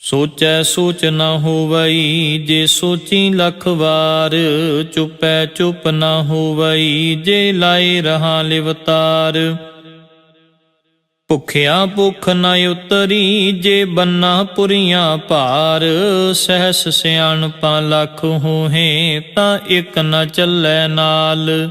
ਸੋਚੈ ਸੋਚ ਨਾ ਹੋਵਈ, ਜੇ ਸੋਚੀ ਲਖ ਵਾਰ, ਚੁਪੈ ਚੁਪ ਨਾ ਹੋਵਈ, ਜੇ ਲਾਏ ਰਹਾ ਲਿਵਤਾਰ ਭੁਖਿਆ ਭੁਖ ਨਾ ਉਤਰੀ, ਜੇ ਬੰਨਾ ਪੁਰੀਆਂ ਭਾਰ, ਸਹਿਸ ਸਿਆਣਪਾਂ ਲੱਖ ਹੋਹੇ, ਤਾਂ ਇੱਕ ਨਾ ਚੱਲੈ ਨਾਲ।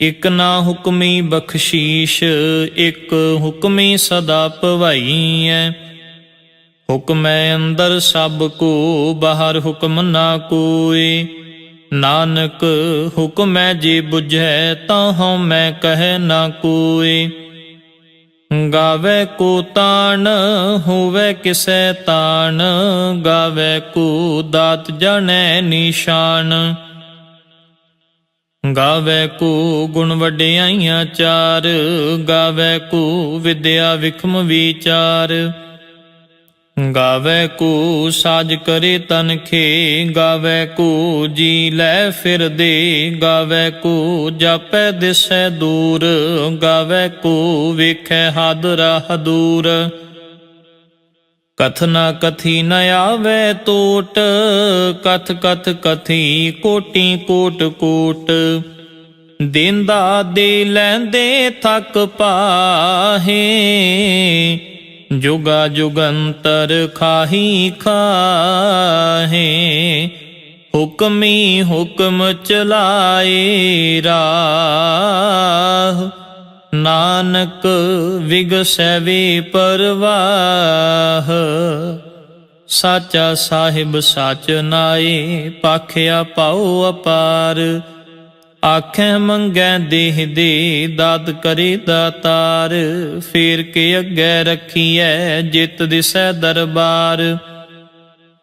ਇਕ ਨਾ ਹੁਕਮੀ ਬਖਸ਼ੀਸ਼, ਇਕ ਹੁਕਮੀ ਸਦਾ ਭਵਾਈਐ। ਹੁਕਮੈ ਅੰਦਰ ਸਭ ਕੋ, ਬਾਹਰ ਹੁਕਮ ਨਾ ਕੋਏ। ਨਾਨਕ ਹੁਕਮੈ ਜੇ ਬੁਝੈ, ਤਾਂ ਹਉ ਮੈਂ ਕਹਿ ਨਾ ਕੋਏ। ਗਾਵੇ ਕੋ ਤਾਣ, ਹੋਵੇ ਕਿਸੈ ਤਾਣ। ਗਾਵੇ ਕੋ ਦਾਤ ਜਣੈ ਨਿਸ਼ਾਨ। ਗਾਵੇ ਕੋ ਗੁਣ ਵਡਿਆਈਆਂ ਚਾਰ, ਗਾਵੇ ਕੋ ਵਿਦਿਆ ਵਿਖਮ ਵਿਚਾਰ। ਗਾਵੇ ਕੋ ਸਾਜ ਕਰੇ ਤਨਖੇ ਗਾਵੇ ਕੋ ਜੀ ਲੈ ਫਿਰ ਦੇ ਗਾਵੇ ਕੋ ਜਾਪੈ ਦਿਸੈ ਦੂਰ, ਗਾਵੇ ਕੋ ਵੇਖੈ ਹਦ ਰਾਹ ਦੂਰ ਕਥ ਨਾ ਕਥੀ ਨ ਆਵੇ ਟੋਟ, ਕਥ ਕਥ ਕਥੀ ਕੋਟੀ ਕੋਟ ਕੋਟ। ਦਿੰਦਾ ਦੇ ਲੈਂਦੇ ਥੱਕ ਪਾਹੇ, ਜੁਗਾ ਜੁਗੰਤਰ ਖਾਹੀ ਖਾਹੇ। ਹੁਕਮੀ ਹੁਕਮ ਚਲਾਏ ਰਾਹ। ਨਾਨਕ ਵਿਗਸੈ ਵੇ ਪਰਵਾਹ। ਸਾਚਾ ਸਾਹਿਬ ਸੱਚ ਨਾਏ ਪਾਖਿਆ ਪਾਉ ਅਪਾਰ। ਆਖੇ ਮੰਗੈ ਦੇਹ ਦੇ, ਦਾਤ ਕਰੇ ਦਾਤਾਰ। ਫੇਰ ਕੇ ਅੱਗੇ ਰੱਖੀਐ, ਜਿਤ ਦਿਸੈ ਦਰਬਾਰ।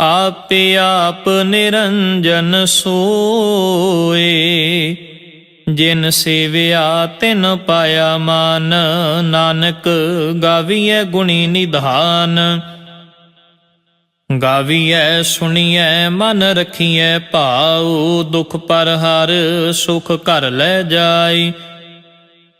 ਆਪੇ ਆਪ ਨਿਰੰਜਨ ਸੋਏ। ਜਿਨ ਸੇਵਿਆ, ਤਿਨ ਪਾਇਆ ਮਾਨ। ਨਾਨਕ ਗਾਵੀਐ ਗੁਣੀ ਨਿਧਾਨ। ਗਾਵੀਐ, ਸੁਣੀਐ, ਮਨ ਰਖੀਐ ਭਾਉ। ਦੁਖ ਪਰ ਹਰ ਸੁਖ ਕਰ ਲੈ ਜਾਈ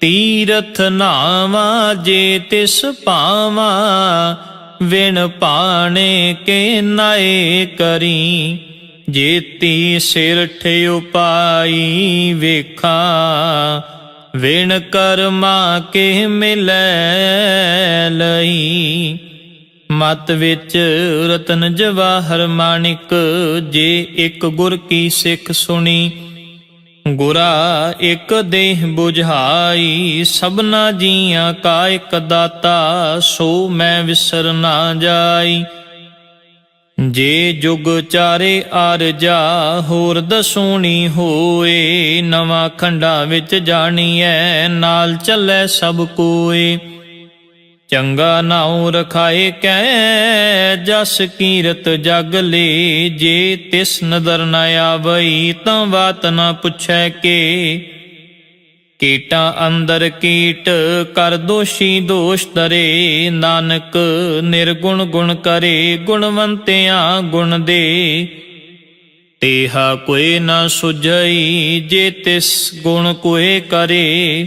ਤੀਰਥ ਨਾਵਾ ਜੇ ਤਿਸ ਪਾਵਾ, ਵਿਣ ਪਾਣੇ ਕੇ ਨਾਏ ਕਰੀ। ਜੇਤੀ ਸਿਰ ਠੇ ਉਪਾਈ ਵੇਖਾਂ, ਵਿਣ ਕਰਮਾ ਕੇ ਮਿਲੈ ਲਈ। ਮਤ ਵਿੱਚ ਰਤਨ ਜਵਾਹਰ ਮਾਣਿਕ, ਜੇ ਇੱਕ ਗੁਰ ਕੀ ਸਿੱਖ ਸੁਣੀ ਗੁਰਾ ਇੱਕ ਦੇਹ 부ਝਾਈ ਸਭਨਾ ਜੀਆਂ ਕਾ ਇੱਕ ਦਾਤਾ, ਸੋ ਮੈਂ ਵਿਸਰ ਨਾ ਜਾਈ। ਜੇ ਜੁਗ ਚਾਰੇ ਆਰਜਾ ਹੋਰ ਦਸੂਣੀ ਹੋਏ, ਨਵਾਂ ਖੰਡਾ ਵਿੱਚ ਜਾਣੀਐ, ਨਾਲ ਚੱਲੇ ਸਭ ਕੋਏ। ਚੰਗਾ ਨਾਉ ਰਖਾਏ ਕੈ ਜਸ ਕੀਰਤ ਜਗ ਲੇ, ਜੇ ਤਿਸ ਨਦਰ ਨ ਆਵਈ ਤਾਂ ਬਾਤ ਨ ਪੁੱਛੈ ਕੇ। ਕੀਟਾਂ ਅੰਦਰ ਕੀਟ, ਕਰ ਦੋਸ਼ੀ ਦੋਸ਼ ਤਰੇ ਨਾਨਕ ਨਿਰਗੁਣ ਗੁਣ ਕਰੇ, ਗੁਣਵੰਤਿਆਂ ਗੁਣ ਦੇ। ਤੇਹਾ ਕੋਈ ਨਾ ਸੁਝਈ, ਜੇ ਤਿਸ ਗੁਣ ਕੋਏ ਕਰੇ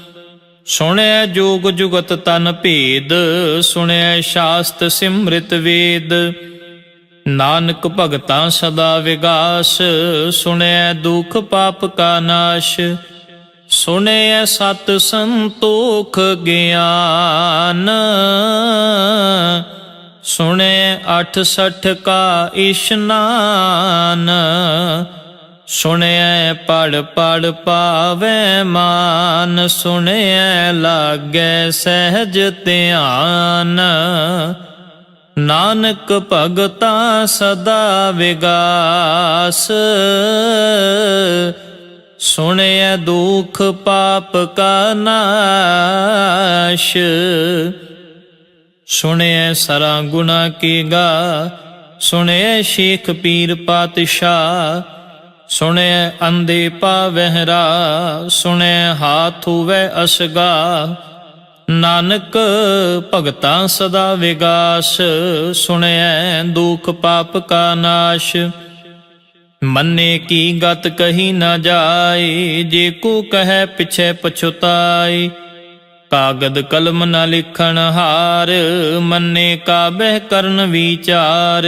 ਸੁਣੈ ਜੋਗ ਜੁਗਤ ਤਨ ਭੇਦ ਸੁਣੈ ਸ਼ਾਸਤ ਸਿਮ੍ਰਿਤ ਵੇਦ। ਨਾਨਕ ਭਗਤਾਂ ਸਦਾ ਵਿਗਾਸ ਸੁਣੈ ਦੁਖ ਪਾਪ ਕਾ ਨਾਸ਼। ਸੁਣੈ ਸਤ ਸੰਤੋਖ ਗਿਆਨ, ਸੁਣਿਐ 68 ਕਾ ਇਸ਼ਨਾਨ ਸੁਣਿਐ ਪੜ ਪੜ ਪਾਵੇ ਮਾਨ, ਸੁਣਿਐ ਲਾਗੈ ਸਹਿਜ ਧਿਆਨ। ਨਾਨਕ ਭਗਤਾ ਸਦਾ ਵਿਗਾਸ। ਸੁਣਿਐ ਦੁਖ ਪਾਪ ਕਾ ਨਾਸ਼। ਸੁਣਿਐ ਸਰਾ ਗੁਨਾ ਕੀ ਗਾ, ਸੁਣਿਐ ਸ਼ੇਖ ਪੀਰ ਪਾਤਸ਼ਾਹ। ਸੁਣੈ ਅੰਦੇ ਪਾਵਹਿਰਾ ਸੁਣਿਐ ਹਾਥ ਹੋਵੇ ਅਸਗਾ ਨਾਨਕ ਭਗਤਾਂ ਸਦਾ ਵਿਗਾਸ ਸੁਣਿਐ ਦੁਖ ਪਾਪ ਕਾ ਨਾਸ਼। ਮੰਨੇ ਕੀ ਗਤ ਕਹੀ ਨਾ ਜਾਏ, ਜੇ ਕੋ ਕਹੈ ਪਿਛੈ ਪਛੁਤਾਈ ਕਾਗਦ ਕਲਮ ਨਾ ਲਿਖਣ ਹਾਰ, ਮੰਨੇ ਕਾਬਹਿ ਕਰਨ ਵਿਚਾਰ।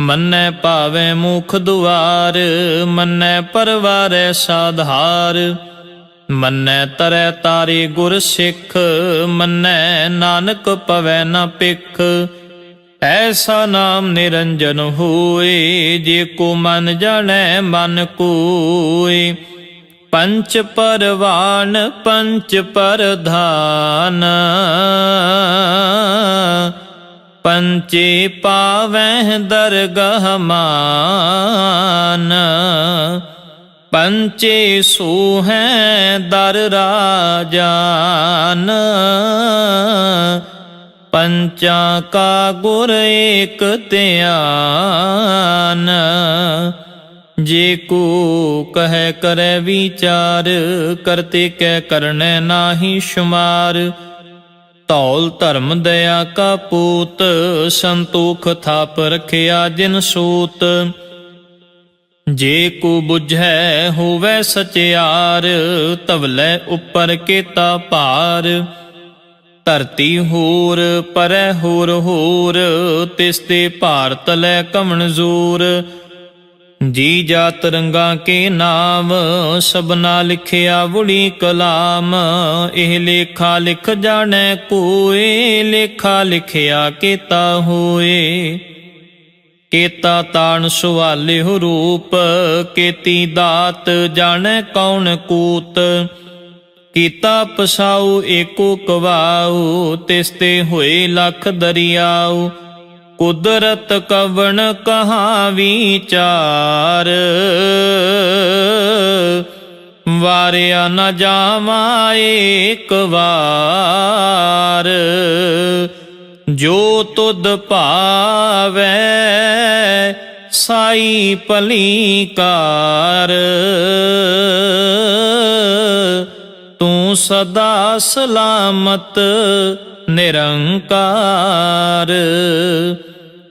ਮੰਨੈ ਭਾਵੇਂ ਮੁਖ ਦੁਆਰ, ਮੰਨੈ ਪਰਵਾਰੈ ਸਾਧਾਰ। ਮੰਨੈ ਤਰੈ ਤਾਰੇ ਗੁਰ ਸਿੱਖ, ਮੰਨੈ ਨਾਨਕ ਪਵੈ ਨ ਪਿਖ ਐਸਾ ਨਾਮ ਨਿਰੰਜਨ ਹੋਏ, ਜੇ ਕੋ ਮਨ ਜਾਣੈ ਮਨ ਕੋਏ। ਪੰਚ ਪਰਵਾਨ, ਪੰਚ ਪਰਧਾਨ। ਪੰਚੇ ਪਾਵਹਿ ਦਰਗਹ ਮਾਨ, ਪੰਚੇ ਸੋਹੈ ਦਰ ਰਾਜਾਨ, ਪੰਚਾਂ ਕਾ ਗੁਰ ਏਕ ਧਿਆਨ। ਜੇ ਕੋ ਕਹੈ ਕਰੈ ਵਿਚਾਰ, ਕਰਤੇ ਕੈ ਕਰਨੈ ਨਾਹੀ ਸ਼ੁਮਾਰ ਧੌਲ ਧਰਮ ਦਇਆ ਕਾ ਪੂਤ, ਸੰਤੋਖ ਥਾਪ ਰਖਿਆ ਜਿਨ ਸੂਤ। ਜੇ ਕੋ 부ਝੈ ਹੋਵੇ ਸਚਿਆਰ ਤਵਲੇ ਉੱਪਰ ਕੀਤਾ ਭਾਰ। ਧਰਤੀ ਹੋਰ, ਪਰੈ ਹੋਰ ਹੋਰ, ਤਿਸ ਤੇ ਭਾਰਤ ਲੈ ਕਮਨਜ਼ੂਰ ਜੀ ਜਾ ਰੰਗਾ ਕੇ ਨਾਮ ਸਬਨਾ ਲਿਖਿਆ ਬੁੜੀ ਕਲਾਮ। ਇਹ ਲੇਖਾ ਲਿਖ ਜਾਣੈ ਕੋਏ, ਲੇਖਾ ਲਿਖਿਆ ਕੀਤਾ ਹੋਏ। ਕੇਤਾ ਤਾਣ ਸੁਵਾਲਿਹੁ ਰੂਪ, ਕੇਤੀ ਦਾਤ ਜਾਣੈ ਕੌਣ ਕੂਤ। ਕੀਤਾ ਪਸਾਉ ਏਕੋ ਕਵਾਉ, ਤਿਸ ਤੇ ਹੋਏ ਲਖ ਦਰਿਆਉ। ਕੁਦਰਤ ਕਵਣ ਕਹਾ ਵਿਚਾਰ ਵਾਰਿਆ ਨ ਜਾਵਾ ਏਕ ਵਾਰ। ਜੋ ਤੁਧ ਭਾਵੈ, ਸਾਈ ਭਲੀ ਕਾਰ। ਤੂੰ ਸਦਾ ਸਲਾਮਤ, ਨਿਰੰਕਾਰ।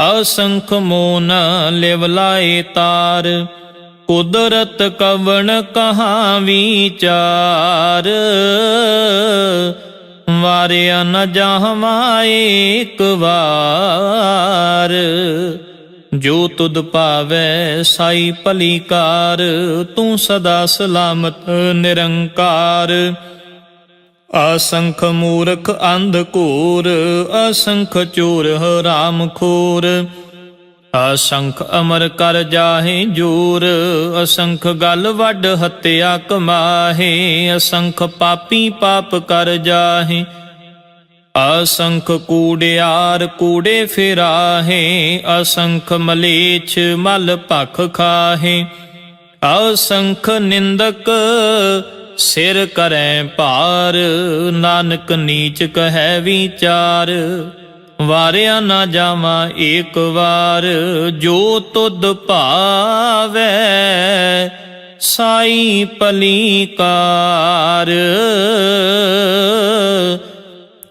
ਅਸੰਖ ਮੋਨ ਲਿਵਲਾਏ ਤਾਰ, ਕੁਦਰਤ ਕਵਣ ਕਹਾ ਵਿਚਾਰ। ਵਾਰਿਆ ਨ ਜਾਹਵਾ ਏਕ ਵਾਰ, ਜੋ ਤੁਧ ਭਾਵੈ ਸਾਈ ਭਲੀ ਕਾਰ ਤੂੰ ਸਦਾ ਸਲਾਮਤ ਨਿਰੰਕਾਰ। ਅਸੰਖ ਮੂਰਖ ਅੰਧ ਘੂਰ, ਅਸੰਖ ਚੋਰ ਹਰਾਮ ਖੋਰ। ਅਸੰਖ ਅਮਰ ਕਰ ਜਾਹੇ ਜੂਰ, ਅਸੰਖ ਗਲ ਵੱਡ ਹੱਤਿਆ ਕਮਾਹੇ। ਅਸੰਖ ਪਾਪੀ ਪਾਪ ਕਰ ਜਾਹੇ, ਅਸੰਖ ਕੂੜਿਆਰ ਕੂੜੇ ਫਿਰਾਹੇ। ਅਸੰਖ ਮਲੇਛ ਮਲ ਭਖ ਖਾਹੇ, ਅਸੰਖ ਨਿੰਦਕ ਸਿਰ ਕਰੈ ਭਾਰ, ਨਾਨਕ ਨੀਚ ਕਹੈ ਵਿਚਾਰ। ਵਾਰਿਆ ਨਾ ਜਾਵਾਂ ਏਕ ਵਾਰ, ਜੋ ਤੁਧ ਭਾਵੈ ਸਾਈ ਭਲੀ ਕਾਰ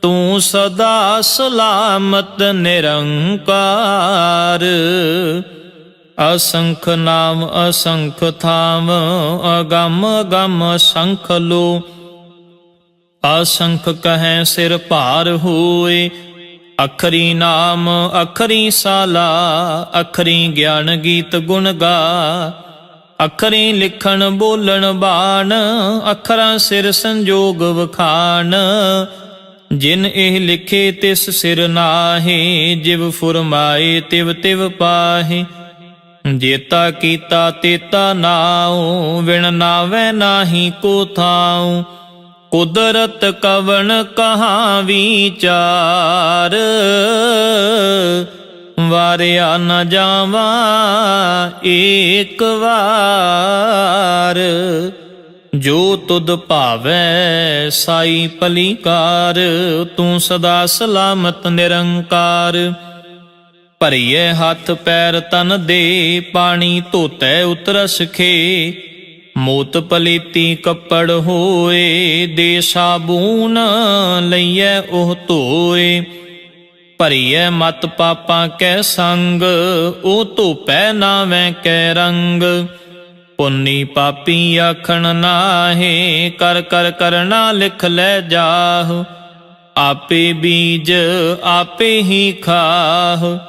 ਤੂੰ ਸਦਾ ਸਲਾਮਤ ਨਿਰੰਕਾਰ। ਅਸੰਖ ਨਾਮ, ਅਸੰਖ ਥਾਮ, ਅਗੰਮ ਅਗੰਮ ਸੰਖ ਲੋ ਅਸੰਖ ਕਹੈ ਸਿਰ ਭਾਰ ਹੋਏ, ਅਖਰੀ ਨਾਮ, ਅਖਰੀ ਸਾਲਾ, ਅਖਰੀ ਗਿਆਨ ਗੀਤ ਗੁਣ ਗਾ। ਅਖਰੀ ਲਿਖਣ, ਬੋਲਣ, ਬਾਣ, ਅਖਰਾਂ ਸਿਰ ਸੰਜੋਗ ਵਖਾਣ। ਜਿਨ ਇਹ ਲਿਖੇ ਤਿਸ ਸਿਰ ਨਾਹੀ, ਜਿਵ ਫੁਰਮਾਏ ਤਿਵ ਤਿਵ ਪਾਹੀ। ਜੇਤਾ ਕੀਤਾ ਤੇਤਾ ਨਾਉ ਵਿਣ ਨਾਵੇ ਨਾਹੀ ਕੋ ਥਾਉ। ਕੁਦਰਤ ਕਵਣ ਕਹਾ ਵਿਚਾਰ, ਵਾਰਿਆ ਨ ਜਾਵਾ ਏਕ ਵਾਰ। ਜੋ ਤੁਧ ਭਾਵੈ ਸਾਈ ਭਲੀਕਾਰ, ਤੂੰ ਸਦਾ ਸਲਾਮਤ ਨਿਰੰਕਾਰ। ਭਰੀਏ ਹੱਥ ਪੈਰ ਤਨ ਦੇ, ਪਾਣੀ ਧੋਤੈ ਉਤਰਸ ਖੇ ਮੋਤ ਪਲੀਤੀ ਕੱਪੜ ਹੋਏ ਦੇ ਸਾਬੂਨ ਲਈਐ ਉਹ ਧੋਏ। ਭਰੀਐ ਮਤ ਪਾਪਾਂ ਕੈ ਸੰਗ, ਉਹ ਧੋਪੈ ਨਾਵੇਂ ਕੈ ਰੰਗ। ਪੁੰਨੀ ਪਾਪੀ ਆਖਣ ਨਾਹੇ, ਕਰ ਕਰ ਕਰਨਾ ਲਿਖ ਲੈ ਜਾਹ। ਆਪੇ ਬੀਜ, ਆਪੇ ਹੀ ਖਾਹ।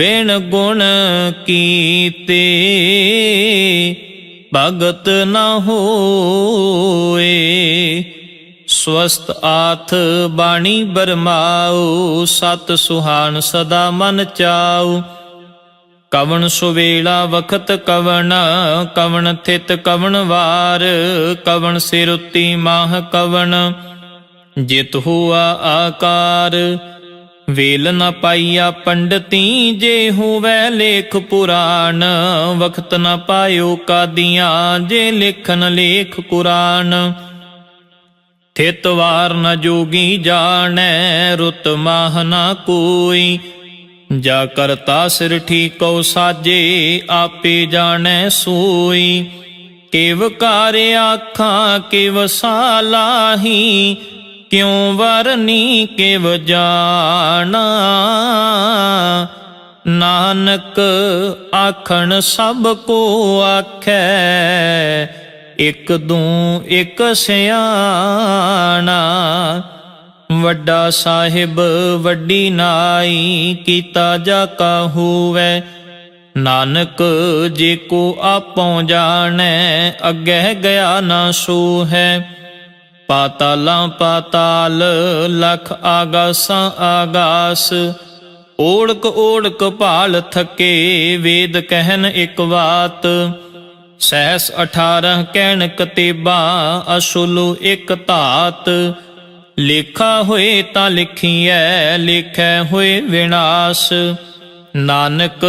ਵੇਣ ਗੁਣ ਕੀਤੇ, ਭਗਤ ਨਾ ਹੋਏ। ਸਵਸਤ ਆਥ ਬਾਣੀ ਬਰਮਾਉ, ਸਤ ਸੁਹਾਨ ਸਦਾ ਮਨ ਚਾਉ। ਕਵਣ ਸੁਵੇਲਾ ਵਖਤ ਕਵਣ ਕਵਣ ਥਿਤ ਕਵਣ ਵਾਰ, ਕਵਣ ਸਿਰ ਉਤੀ ਮਾਹ ਕਵਣ। ਜਿਤ ਹੁਆ ਆਕਾਰ ਵੇਲ ਨ ਪਾਈਆ ਪੰਡਤੀ, ਜੇ ਹੋਵੈ ਲੇਖ ਪੁਰਾਣ, ਵਖਤ ਨ ਪਾਇਓ ਕਾਦੀਆਂ, ਜੇ ਲਿਖਨ ਲੇਖ ਕੁਰਾਨ। ਥਿਤ ਵਾਰ ਨ ਜੋਗੀ ਜਾਣੈ, ਰੁਤ ਮਾਹ ਨਾ ਕੋਈ। ਜਾ ਕਰਤਾ ਸਿਰ ਠੀਕੋ ਸਾਜੇ, ਆਪੇ ਜਾਣੈ ਸੋਈ। ਕਿਵ ਕਾਰ ਆਖਾਂ ਕਿਵ ਸਾਲਾਹੀ ਕਿਉ ਵਰਨੀ ਕਿਵ ਜਾਣਾ? ਨਾਨਕ ਆਖਣ ਸਭ ਕੋ ਆਖੈ, ਇਕ ਦੂ ਇਕ ਸਿਆਣਾ। ਵੱਡਾ ਸਾਹਿਬ ਵੱਡੀ ਨਾਈ ਕੀਤਾ ਜਾ ਕਾ ਹੋਵੇ। ਨਾਨਕ ਜੇ ਕੋ ਆਪੋ ਜਾਣੈ, ਅੱਗੇ ਗਿਆ ਨਾ ਸੋ ਹੈ ਪਾਤਾਲਾਂ ਪਾਤਾਲ, ਲਖ ਆਗਾਸਾਂ ਆਗਾਸ। ਓੜਕ ਓੜਕ ਭਾਲ ਥਕੇ, ਵੇਦ ਕਹਿਨ ਇੱਕ ਬਾਤ ਸਹਿਸ 18 ਕਹਿਣ ਕਤੇਬਾ, ਅਸੁਲੂ ਇੱਕ ਧਾਤ। ਲੇਖਾ ਹੋਏ ਤਾਂ ਲਿਖੀਐ, ਲੇਖੈ ਹੋਏ ਵਿਨਾਸ਼। ਨਾਨਕ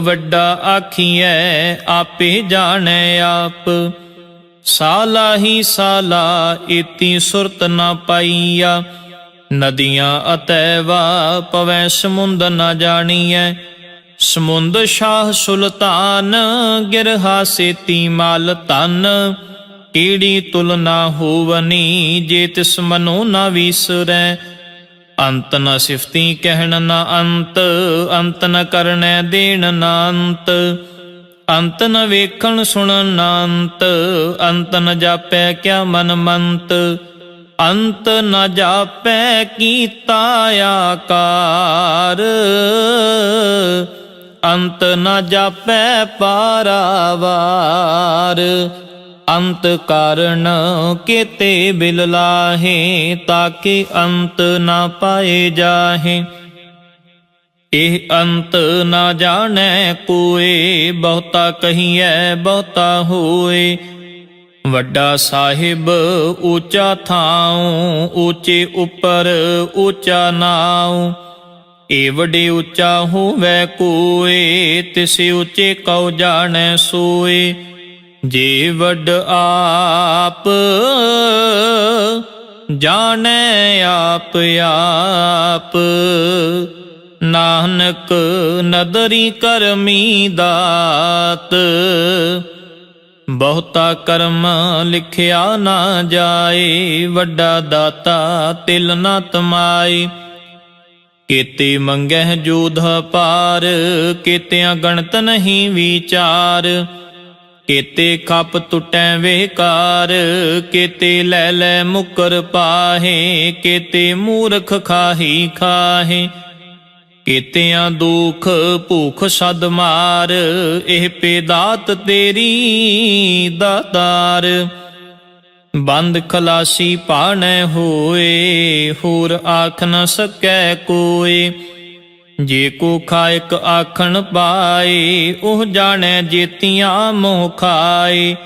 ਵੱਡਾ ਆਖੀਐ, ਆਪੇ ਜਾਣੈ ਆਪ। ਸਾਲਾ ਹੀ ਸਾਲਾ ਇਤੀ ਸੁਰਤ ਨਾ ਪਾਈਆ। ਨਦੀਆਂ ਅਤੈਵਾ ਪਵੈ ਸਮੁੰਦ ਨਾ ਜਾਣੀਐ। ਸਮੁੰਦ ਸ਼ਾਹ ਸੁਲਤਾਨ, ਗਿਰਹਾ ਸੇਤੀ ਮਾਲ ਤਨ ਕੀੜੀ ਤੁਲਨਾ ਹੋਵਨੀ, ਜੇ ਤਿਸ ਮਨੋ ਨਾ ਵਿਸਰੈ। ਅੰਤ ਨ ਸਿਫਤੀ, ਕਹਿਣ ਨ ਅੰਤ ਅੰਤ ਨ ਕਰਨੈ ਦੇਣ ਨ ਅੰਤ। ਅੰਤ ਨ ਵੇਖਣ ਸੁਣਨ ਨ ਅੰਤ ਅੰਤ ਨ ਜਾਪੈ ਕਿਆ ਮਨ ਮੰਤ ਅੰਤ ਨ ਜਾਪੈ ਕੀਤਾ ਆਕਾਰ। ਅੰਤ ਨ ਜਾਪੈ ਪਾਰਾਵਾਰ, ਅੰਤ ਕਾਰਨ ਕੀਤੇ ਬਿਲ ਲਾਹੇ ਤਾਕੇ ਅੰਤ ਨਾ ਪਾਏ ਜਾਹੇ। ਇਹ ਅੰਤ ਨਾ ਜਾਣੈ ਕੋਏ ਬਹੁਤਾ ਕਹੀਐ, ਬਹੁਤਾ ਹੋਏ। ਵੱਡਾ ਸਾਹਿਬ ਉੱਚਾ ਥਾਉ ਉੱਚੇ ਉੱਪਰ ਉੱਚਾ ਨਾਉ। ਏ ਵੱਡੇ ਉੱਚਾ ਹੋਵੇ ਕੋਏ, ਤਿਸ ਉੱਚੇ ਕਉ ਜਾਣੈ ਸੋਏ। ਜੇ ਵੱਡ ਆਪ ਜਾਣੈ ਆਪ ਆਪ ਨਾਨਕ ਨਦਰੀ ਕਰਮੀ ਦਾਤ। ਬਹੁਤਾ ਕਰਮ ਲਿਖਿਆ ਨਾ ਜਾਏ, ਵੱਡਾ ਦਾਤਾ ਤਿਲ ਨਾ ਤਮਾਏ। ਕੀਤੇ ਮੰਗਹਿ ਜੋਧ ਪਾਰ, ਕੀਤਿਆਂ ਗਣਤ ਨਹੀਂ ਵਿਚਾਰ। ਕੀਤੇ ਖੱਪ ਟੁੱਟੈ ਵੇਕਾਰ, ਕੀਤੇ ਲੈ ਲੈ ਮੁਕਰ ਪਾਹੇ, ਕੀਤੇ ਮੂਰਖ ਖਾਹੀ ਖਾਹੇ। ਕੀਤਿਆਂ ਦੁਖ ਭੂਖ ਸਦ ਮਾਰ, ਇਹ ਪੇਦਾਤ ਤੇਰੀ ਦਾਤਾਰ। ਬੰਦ ਖਲਾਸੀ ਪਾਣੈ ਹੋਏ, ਹੋਰ ਆਖ ਨ ਸਕੈ ਕੋਏ। ਜੇ ਕੋ ਖਾਇਕ ਆਖਣ ਪਾਏ, ਉਹ ਜਾਣੈ ਜੇਤੀਆਂ ਮੋਹ ਖਾਏ।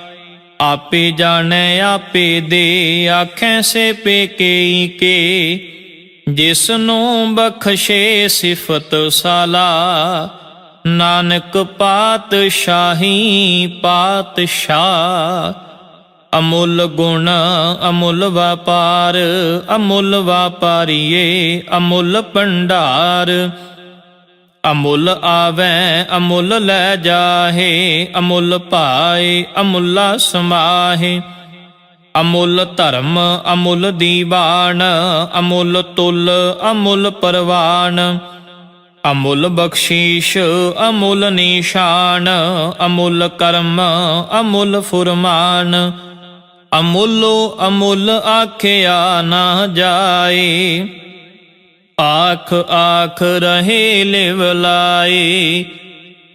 ਆਪੇ ਜਾਣੈ, ਆਪੇ ਦੇ, ਆਖੈ ਸੇ ਪੇਕੇ ਕੇ। ਜਿਸ ਨੂੰ ਬਖਸ਼ੇ ਸਿਫਤ ਸਾਲਾ, ਨਾਨਕ ਪਾਤਸ਼ਾਹੀ ਪਾਤਸ਼ਾਹ। ਅਮੁੱਲ ਗੁਣ ਅਮੁੱਲ ਵਪਾਰ, ਅਮੁੱਲ ਵਪਾਰੀਏ ਅਮੁੱਲ ਭੰਡਾਰ। ਅਮੁੱਲ ਆਵੈ, ਅਮੁੱਲ ਲੈ ਜਾਹੇ, ਅਮੁੱਲ ਭਾਏ ਅਮੁੱਲਾ ਸਮਾਹੇ। ਅਮੁੱਲ ਧਰਮ, ਅਮੁੱਲ ਦੀਵਾਨ, ਅਮੁੱਲ ਤੁਲ, ਅਮੁੱਲ ਪਰਵਾਨ। ਅਮੁੱਲ ਬਖਸ਼ੀਸ਼, ਅਮੁੱਲ ਨਿਸ਼ਾਨ, ਅਮੁੱਲ ਕਰਮ, ਅਮੁੱਲ ਫੁਰਮਾਨ। ਅਮੁੱਲੋ ਅਮੁੱਲ ਆਖਿਆ ਨਾ ਜਾਏ, ਆਖ ਆਖ ਰਹੇ ਲਿਵ ਲਾਏ।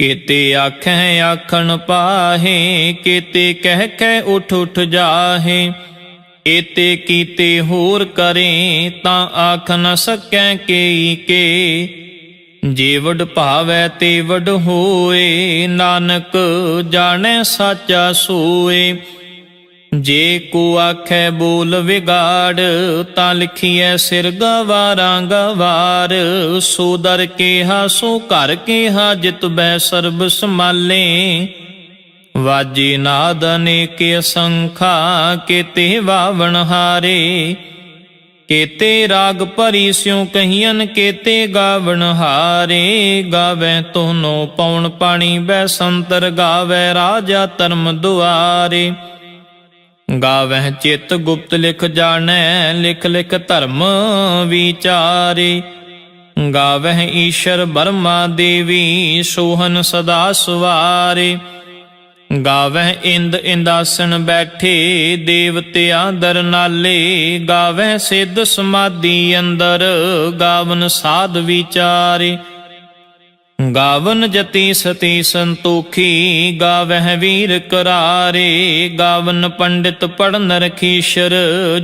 ਕੀਤੇ ਆਖੈ ਆਖਣ ਪਾਹੇ, ਕੀਤੇ ਕਹਿ ਕਹਿ ਉਠ ਉਠ ਜਾਹੇ। ਏਤੇ ਕੀਤੇ ਹੋਰ ਕਰੇ, ਤਾਂ ਆਖ ਨ ਸਕੈ ਕੇਈ ਕੇ। ਜੇ ਵਡ ਭਾਵੈ ਤੇ ਵਡ ਹੋਏ, ਨਾਨਕ ਜਾਣੈ ਸਾਚਾ ਸੋਏ। ਜੇ ਕੋ ਆਖੈ ਬੋਲ ਵਿਗਾੜ, ਤਾਂ ਲਿਖੀਐ ਸਿਰ ਗਵਾਰਾਂ ਗਵਾਰ। ਸੋ ਦਰ ਕੇਹਾ, ਸੋ ਘਰ ਕੇਹਾ, ਜਿਤ ਬੈ ਸਰਬ ਸਮਾਲੇ ਵਾਜੇ ਨਾਦ ਅਨੇਕ ਸੰਖਾ ਕੇਤੇ ਵਾਵਣ ਹਾਰੇ। ਕੇਤੇ ਰਾਗ ਭਰੀ ਸਿਉ ਕਹੀਨ ਕੇਤੇ ਗਾਵਣ ਹਾਰੇ। ਗਾਵੇ ਤੋਨੋ ਪਉਣ ਪਾਣੀ, ਬੈ ਸੰਤਰ ਗਾਵੇ ਰਾਜਾ ਧਰਮ ਦੁਆਰੇ। ਗਾਵਹਿ ਚਿਤ ਗੁਪਤ ਲਿਖ ਜਾਣੈ, ਲਿਖ ਲਿਖ ਧਰਮ ਵਿਚਾਰੇ। ਗਾਵਹਿ ਈਸ਼ਰ ਬਰਮਾ ਦੇਵੀ, ਸੋਹਨ ਸਦਾ ਸੁਵਾਰੇ। ਗਾਵਹਿ ਇੰਦ ਇੰਦਾਸਨ ਬੈਠੇ, ਦੇਵਤਿਆਂ ਦਰ ਨਾਲੇ। ਗਾਵਹਿ ਸਿੱਧ ਸਮਾਧੀ ਅੰਦਰ, ਗਾਵਨ ਸਾਧ ਵਿਚਾਰੇ। ਗਾਵਨ ਜਤੀ ਸਤੀ ਸੰਤੋਖੀ, ਗਾਵਹਿ ਵੀਰ ਕਰਾਰੇ। ਗਾਵਨ ਪੰਡਿਤ ਪੜਨ ਰਖੀਸ਼ਰ,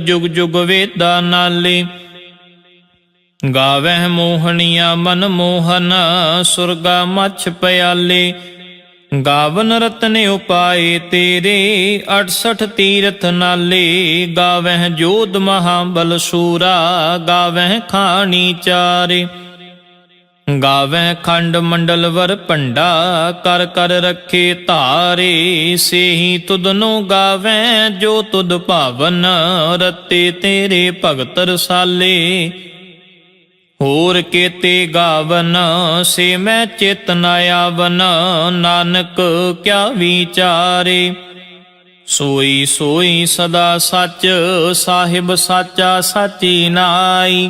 ਜੁਗ ਜੁਗ ਵੇਦਾ ਨਾਲੇ। ਗਾਵਹਿ ਮੋਹਣੀਆ ਮਨ ਮੋਹਨ, ਸੁਰਗਾ ਮਛ ਪਿਆਲੇ। ਗਾਵਨ ਰਤਨ ਉਪਾਏ ਤੇਰੇ 68 ਤੀਰਥ ਨਾਲੇ। ਗਾਵਹਿ ਜੋਧ ਮਹਾਬਲ ਸੂਰਾ, ਗਾਵਹਿ ਖਾਣੀ ਚਾਰੇ। ਗਾਵੈ ਖੰਡ ਮੰਡਲ ਵਰ ਭੰਡਾ, ਕਰ ਕਰ ਰੱਖੇ ਧਾਰੇ, ਸੇਹੀ ਤੁਧਨੋ ਗਾਵੈ, ਜੋ ਤੁਧ ਭਾਵਨ ਰਤੇ ਤੇਰੇ ਭਗਤ ਰਸਾਲੇ। ਹੋਰ ਕੇਤੇ ਗਾਵਨ, ਸੇ ਮੈਂ ਚਿਤ ਨ ਆਵਨ, ਨਾਨਕ ਕਿਆ ਵਿਚਾਰੇ। ਸੋਈ ਸੋਈ ਸਦਾ ਸੱਚ, ਸਾਹਿਬ ਸਾਚਾ ਸਾਚੀ ਨਾਈ।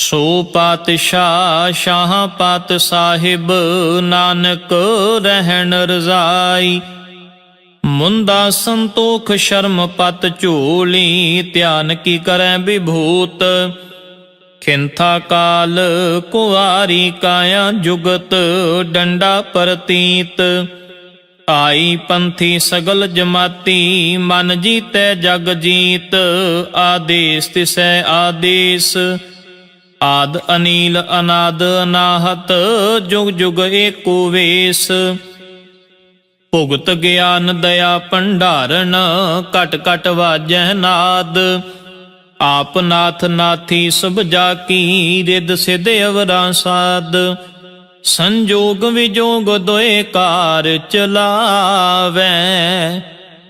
ਸੋ ਪਾਤਸ਼ਾਹ ਸ਼ਾਹ ਪਾਤ ਸਾਹਿਬ, ਨਾਨਕ ਰਹਿਣ ਰਜ਼ਾਈ। ਮੁੰਦਾ ਸੰਤੋਖ ਸ਼ਰਮ ਪਤ ਝੋਲੀ, ਧਿਆਨ ਕੀ ਕਰੈ ਵਿਭੂਤ। ਖਿੰਥਾ ਕਾਲ ਕੁਵਾਰੀ ਕਾਇਆ ਜੁਗਤ, ਡੰਡਾ ਪ੍ਰਤੀਤ। ਆਈ ਪੰਥੀ ਸਗਲ ਜਮਾਤੀ, ਮਨ ਜੀਤੈ ਜਗ ਜੀਤ। ਆਦੇਸ ਤਿਸੈ ਆਦੇਸ। ਆਦ ਅਨੀਲ ਅਨਾਦ ਅਨਾਹਤ ਜੁਗ ਜੁਗ ਏਕੋ ਵੇਸ। ਭੁਗਤ ਗਿਆਨ ਦਇਆ ਭੰਡਾਰਨ ਕਟ ਕਟ ਵਾਜੈ ਨਾਦ। ਆਪ ਨਾਥ ਨਾਥੀ ਸਭ ਜਾ ਕੀ ਰਿਦ ਸਿਧ ਅਵਰਾ ਸਾਧ ਸੰਜੋਗ ਵਿਜੋਗ ਦੋਏ ਕਾਰ ਚਲਾਵੈ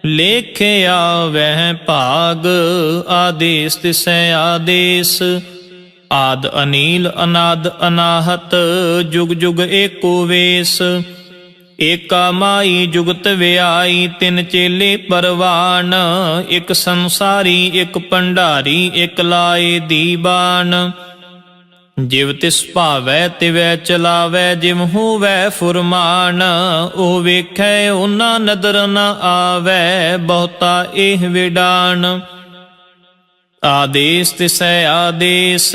ਲੇਖਿਆ ਵਹਿ ਭਾਗ, ਆਦੇਸ ਤਿਸੈ ਆਦੇਸ। ਆਦ ਅਨੀਲ ਅਨਾਦ ਅਨਾਹਤ, ਜੁਗ ਜੁਗ ਏਕੋ ਵੇਸ। ਏਕਾ ਮਾਈ ਜੁਗਤ ਵਿਆਈ, ਤਿੰਨ ਚੇਲੇ ਪਰਵਾਨ। ਇੱਕ ਸੰਸਾਰੀ, ਇੱਕ ਭੰਡਾਰੀ, ਇੱਕ ਲਾਏ ਦੀਬਾਨ। ਜਿਵ ਤਿਸ ਭਾਵੈ, ਤਿਵੈ ਚਲਾਵੈ, ਜਿਵ ਹੋਵੈ ਫੁਰਮਾਨ। ਉਹ ਵੇਖੈ ਉਹਨਾਂ ਨਦਰ ਨ ਆਵੈ, ਬਹੁਤਾ ਇਹ ਵਿਡਾਨ। ਆਦੇਸ ਤਿਸੈ ਆਦੇਸ,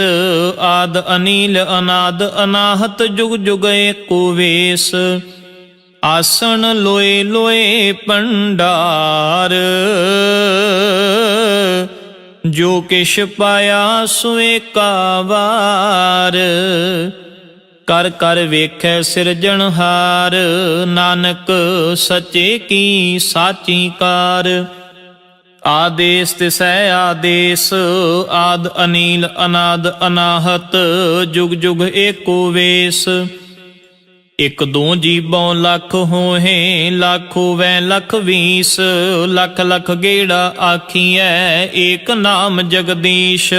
ਆਦ ਅਨੀਲ ਅਨਾਦ ਅਨਾਹਤ ਜੁਗ ਜੁਗ ਏਕੋ ਵੇਸ। ਆਸਣ ਲੋਏ ਲੋਏ ਪੰਡਾਰ, ਜੋ ਕਿਛ ਪਾਇਆ ਸੁਏ ਕਾਵਾਰ ਕਰ ਕਰ ਵੇਖੈ ਸਿਰਜਣਹਾਰ ਨਾਨਕ ਸਚੇ ਕੀ ਸਾਚੀ ਕਾਰ। ਆਦੇਸ ਤਿਸੈ ਆਦੇਸ, ਆਦ ਅਨੀਲ, ਅਨਾਦ ਅਨਾਹਤ, ਜੁਗ ਜੁਗ ਏਕੋ ਵੇਸ। ਇਕ ਦੋ ਜੀਬੋਂ ਲੱਖ ਹੋਏ ਲੱਖ ਵੈ ਲਖ ਵੀਸ। ਲੱਖ ਲੱਖ ਗੇੜਾ ਆਖੀਐ, ਏਕ ਨਾਮ ਜਗਦੀਸ਼।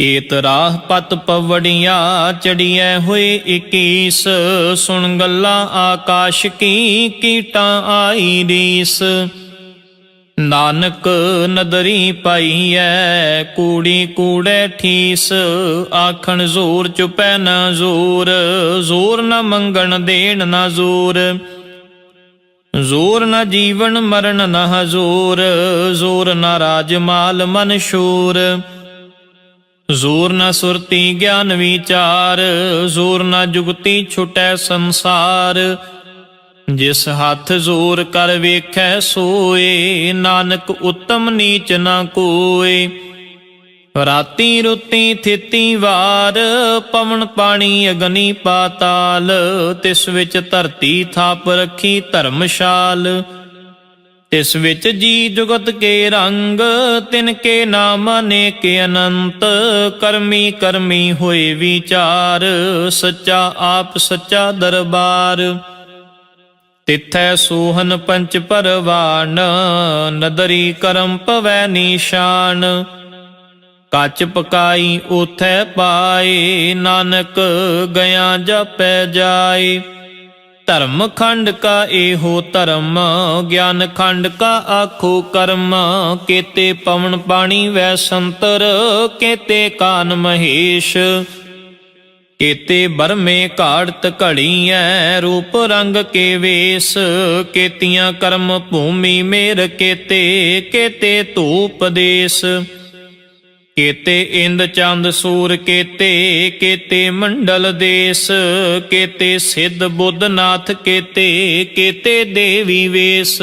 ਏਤ ਰਾਹ ਪਤ ਪਵੜੀਆਂ, ਚੜੀਐ ਹੋਏ 21 ਸੁਣ ਗੱਲਾਂ ਆਕਾਸ਼ ਕੀ, ਕੀਟਾਂ ਆਈ ਰੀਸ। ਨਾਨਕ ਨਦਰੀ ਐ ਕੂੜੀ ਕੂੜੇ ਠੀਸ, ਆਖਣ ਜ਼ੋਰ ਚੁਪੈ ਨਾ ਜ਼ੋਰ ਜ਼ੋਰ ਨਾ ਮੰਗਣ ਦੇਣ ਨਾ ਜ਼ੋਰ। ਜ਼ੋਰ ਨਾ ਜੀਵਨ ਮਰਨ ਨਾ ਹਜ਼ੂਰ, ਜ਼ੋਰ ਨਾ ਰਾਜ ਮਾਲ ਮਨ ਸ਼ੂਰ। ਜ਼ੋਰ ਨਾ ਸੁਰਤੀ ਗਿਆਨ ਵਿਚਾਰ, ਜ਼ੋਰ ਨਾ ਜੁਗਤੀ ਛੁਟੈ ਸੰਸਾਰ। ਜਿਸ ਹੱਥ ਜ਼ੋਰ ਕਰ ਵੇਖੈ ਸੋਏ, ਨਾਨਕ ਉਤਮ ਨੀਚ ਨਾ ਕੋਏ। ਰਾਤੀ ਰੁੱਤੀ ਥਿਤੀ ਵਾਰ, ਪਵਨ ਪਾਣੀ ਅਗਨੀ ਪਾਤਾਲ, ਤਿਸ ਵਿੱਚ ਧਰਤੀ ਥਾਪ ਰੱਖੀ ਧਰਮਸ਼ਾਲ। ਤਿਸ ਵਿੱਚ ਜੀ ਜੁਗਤ ਕੇ ਰੰਗ, ਤਿਨ ਕੇ ਨਾਮ ਅਨੇਕ ਅਨੰਤ, ਕਰਮੀ ਕਰਮੀ ਹੋਏ ਵਿਚਾਰ, ਸੱਚਾ ਆਪ ਸੱਚਾ ਦਰਬਾਰ। ਤਿਥੈ ਸੋਹਨ ਪੰਚ ਪਰਵਾਨ, ਨਦਰੀ ਕਰਮ ਪਵੈ ਨੀਸ਼ਾਨ। ਕੱਚ ਪਕਾਈ ਉਥੈ ਪਾਏ, ਨਾਨਕ ਗਿਆ ਜਪੈ ਜਾਏ। ਧਰਮ ਖੰਡ ਕਾ ਇਹੋ ਧਰਮ, ਗਿਆਨ ਖੰਡ ਕਾ ਆਖੋ ਕਰਮ। ਕੇਤੇ ਪਵਨ ਪਾਣੀ ਵੈ ਸੰਤਰ, ਕੇਤੇ ਕਾਨ ਮਹੇਸ਼। ਕੇਤੇ ਬਰਮੇ ਘਾੜਤ ਘੜੀਐ, ਰੂਪ ਰੰਗ ਕੇ ਵੇਸ। ਕੇਤੀਆਂ ਕਰਮ ਭੂਮੀ ਮੇਰ ਕੇਤੇ ਕੇਤੇ ਧੂਪ ਦੇਸ। ਕੇਤੇ ਇੰਦ ਚੰਦ ਸੂਰ ਕੇਤੇ ਕੇਤੇ ਮੰਡਲ ਦੇਸ। ਕੇਤੇ ਸਿੱਧ ਬੁੱਧ ਨਾਥ ਕੇਤੇ ਕੇਤੇ ਦੇਵੀ ਵੇਸ।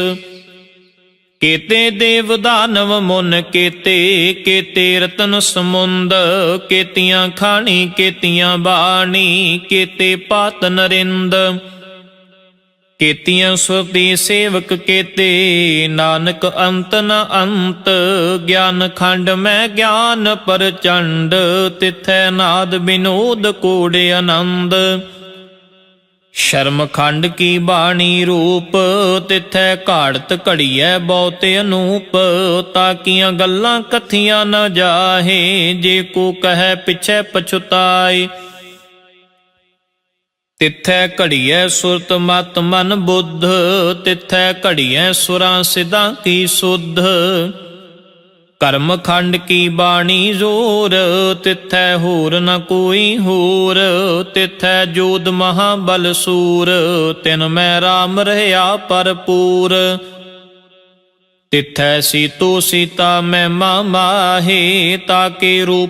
ਕੇਤੇ ਦੇਵ ਦਾਨਵ ਮੁਨ ਕੇਤੇ ਕੇਤੇ ਰਤਨ ਸਮੁੰਦ, ਕੇਤੀਆਂ ਖਾਣੀ, ਕੇਤੀਆਂ ਬਾਣੀ, ਕੇਤੇ ਪਾਤ ਨਰਿੰਦ। ਕੇਤੀਆਂ ਸੁਰਤੀ ਸੇਵਕ ਕੇਤੇ, ਨਾਨਕ ਅੰਤ ਨ ਅੰਤ, ਗਿਆਨ ਖੰਡ ਮੈਂ ਗਿਆਨ ਪਰਚੰਡ, ਤਿਥੈ ਨਾਦ ਬਿਨੋਦ ਕੋੜੇ ਆਨੰਦ। ਸ਼ਰਮ ਖੰਡ ਕੀ ਬਾਣੀ ਰੂਪ? ਤਿਥੈ ਘਾੜਤ ਘੜੀਐ ਬਹੁਤੇ ਅਨੂਪ ਤਾਕੀਆਂ ਗੱਲਾਂ ਕਥੀਆਂ ਨਾ ਜਾਹੇ, ਜੇ ਕੋ ਕਹੈ ਪਿਛੈ ਪਛੁਤਾਏ। ਤਿਥੈ ਘੜੀਐ ਸੁਰਤ ਮਤ ਮਨ ਬੁੱਧ, ਤਿਥੈ ਘੜੀਐ ਸੁਰਾਂ ਸਿਧਾਂ ਕੀ ਸੁਧ। ਕਰਮ ਖੰਡ ਕੀ ਬਾਣੀ ਜ਼ੋਰ, ਤਿਥੈ ਹੋਰ ਨ ਕੋਈ ਹੋਰ, ਤਿਥੈ ਜੋਦ ਮਹਾਬਲ ਸੂਰ, ਤਿਨ ਮੈਂ RAM ਰਹਾ ਪਰਪੂਰ ਤਿਥੈ ਸੀਤੋ ਸੀਤਾ ਮੈਂ ਮਾਹੇ ਤਾਕੇ ਰੂਪ